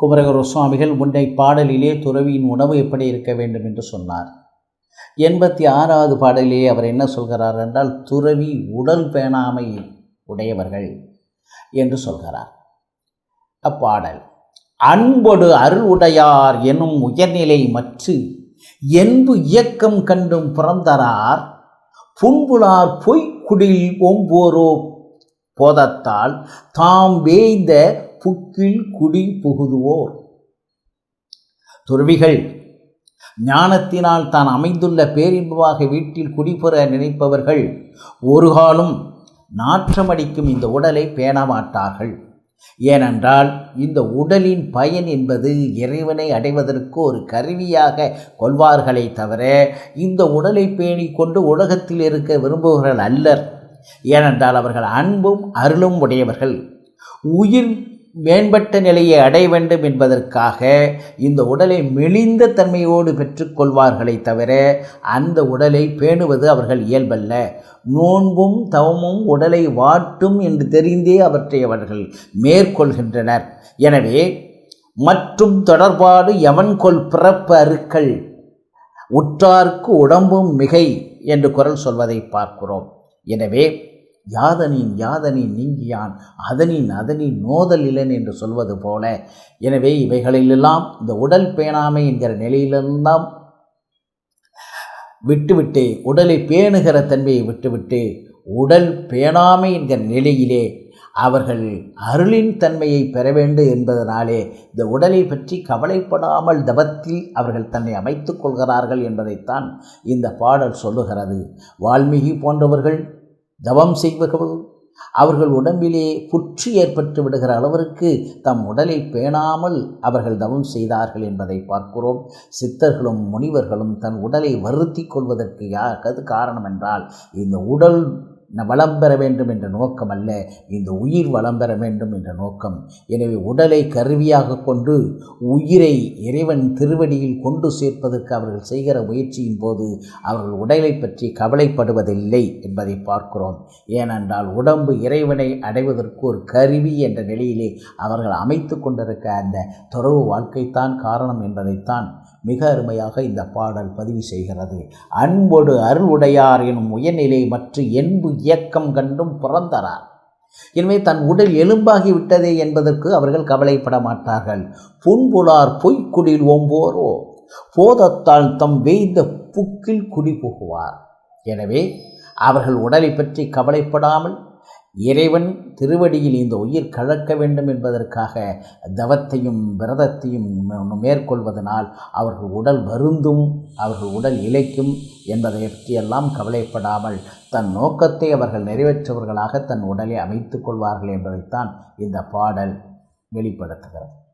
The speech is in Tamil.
குமரகுரு சுவாமிகள் முன்னை பாடலிலே துறவியின் உணவு எப்படி இருக்க வேண்டும் என்று சொன்னார். எண்பத்தி ஆறாவது பாடலிலே அவர் என்ன சொல்கிறார் என்றால் துறவி உடல் பேணாமை உடையவர்கள் என்று சொல்கிறார். அப்பாடல். அன்பொடு அருள் உடையார் எனும் உயர்நிலை மற்று என்பு இயக்கம் கண்டும் பிறந்தரார் புன்புலார் பொய்க்குடில் ஓம்போரோ போதத்தால் தாம் வேய்ந்த புக்கில் குடி புகுதுவோர். துறவிகள் ஞானத்தினால் தான் அமைந்துள்ள பேரின்பமாக வீட்டில் குடிபெற நினைப்பவர்கள் ஒரு காலம் நாற்றமடிக்கும் இந்த உடலை பேணமாட்டார்கள் ஏனென்றால் இந்த உடலின் பயன் என்பது இறைவனை அடைவதற்கு ஒரு கருவியாக கொள்வார்களே தவிர இந்த உடலை பேணிக்கொண்டு உலகத்தில் இருக்க விரும்புபவர்கள் அல்லர். ஏனென்றால் அவர்கள் அன்பும் அருளும் உடையவர்கள். உயிர் மேம்பட்ட நிலையை அடைய வேண்டும் என்பதற்காக இந்த உடலை மெலிந்த தன்மையோடு பெற்றுக்கொள்வார்களே தவிர அந்த உடலை பேணுவது அவர்கள் இயல்பல்ல. நோன்பும் தவமும் உடலை வாட்டும் என்று தெரிந்தே அவற்றை அவர்கள் மேற்கொள்கின்றனர். எனவே மற்றும் தொடர்பாடு எவன்கொள் பிறப்பு அருக்கள் உற்றார்க்கு உடம்பும் மிகை என்று குரல் சொல்வதை பார்க்கிறோம். எனவே யாதனின் யாதனின் நீங்கியான் அதனின் அதனின் நோதல் இலன் என்று சொல்வது போல. எனவே இவைகளிலெல்லாம் இந்த உடல் பேணாமை என்கிற நிலையிலெல்லாம் விட்டுவிட்டு உடலை பேணுகிற தன்மையை விட்டுவிட்டு உடல் பேணாமை என்கிற நிலையிலே அவர்கள் அருளின் தன்மையை பெற வேண்டும் என்பதனாலே இந்த உடலை பற்றி கவலைப்படாமல் தவத்தில் அவர்கள் தன்னை அமைத்துக் கொள்கிறார்கள் என்பதைத்தான் இந்த பாடல் சொல்லுகிறது. வால்மீகி போன்றவர்கள் தவம் செய்பவர்கள் அவர்கள் உடம்பிலே புற்று ஏற்பட்டு விடுகிற அளவிற்கு தம் உடலை பேணாமல் அவர்கள் தவம் செய்தார்கள் என்பதை பார்க்கிறோம். சித்தர்களும் முனிவர்களும் தன் உடலை வருத்தி கொள்வதற்கு யாருக்கது காரணம் என்றால் இந்த உடல் வளம் பெற வேண்டும் என்ற நோக்கம் அல்ல. இந்த உயிர் வளம் பெற வேண்டும் என்ற நோக்கம். எனவே உடலை கருவியாக கொண்டு உயிரை இறைவன் திருவடியில் கொண்டு சேர்ப்பதற்கு அவர்கள் செய்கிற முயற்சியின் போது அவர்கள் உடலை பற்றி கவலைப்படுவதில்லை என்பதை பார்க்கிறோம். ஏனென்றால் உடம்பு இறைவனை அடைவதற்கு ஒரு கருவி என்ற நிலையிலே அவர்கள் அமைத்து கொண்டிருக்க அந்த துறவு வாழ்க்கைத்தான் காரணம் என்பதைத்தான் மிக அருமையாக இந்த பாடல் பதிவு செய்கிறது. அன்பொடு அருள் உடையார் எனும் உயர்நிலை மற்ற என்பு இயக்கம் கண்டும் பிறந்தரார். எனவே தன் உடல் எலும்பாகி விட்டதே என்பதற்கு அவர்கள் கவலைப்பட மாட்டார்கள். புன்புலார் பொய்க்குடில் ஓம்போரோ போதத்தால் தம் வேய்ந்த புக்கில் குடி புகுவார் எனவே அவர்கள் உடலை பற்றி கவலைப்படாமல் இறைவன் திருவடியில் இந்த உயிர் கலக்க வேண்டும் என்பதற்காக தவத்தையும் விரதத்தையும் மேற்கொள்வதனால் அவர்கள் உடல் வருந்தும் அவர்கள் உடல் இழைக்கும் என்பதை பற்றியெல்லாம் கவலைப்படாமல் தன் நோக்கத்தை அவர்கள் நிறைவேற்றவர்களாக தன் உடலை அமைத்துக் கொள்வார்கள் என்பதைத்தான் இந்த பாடல் வெளிப்படுத்துகிறது.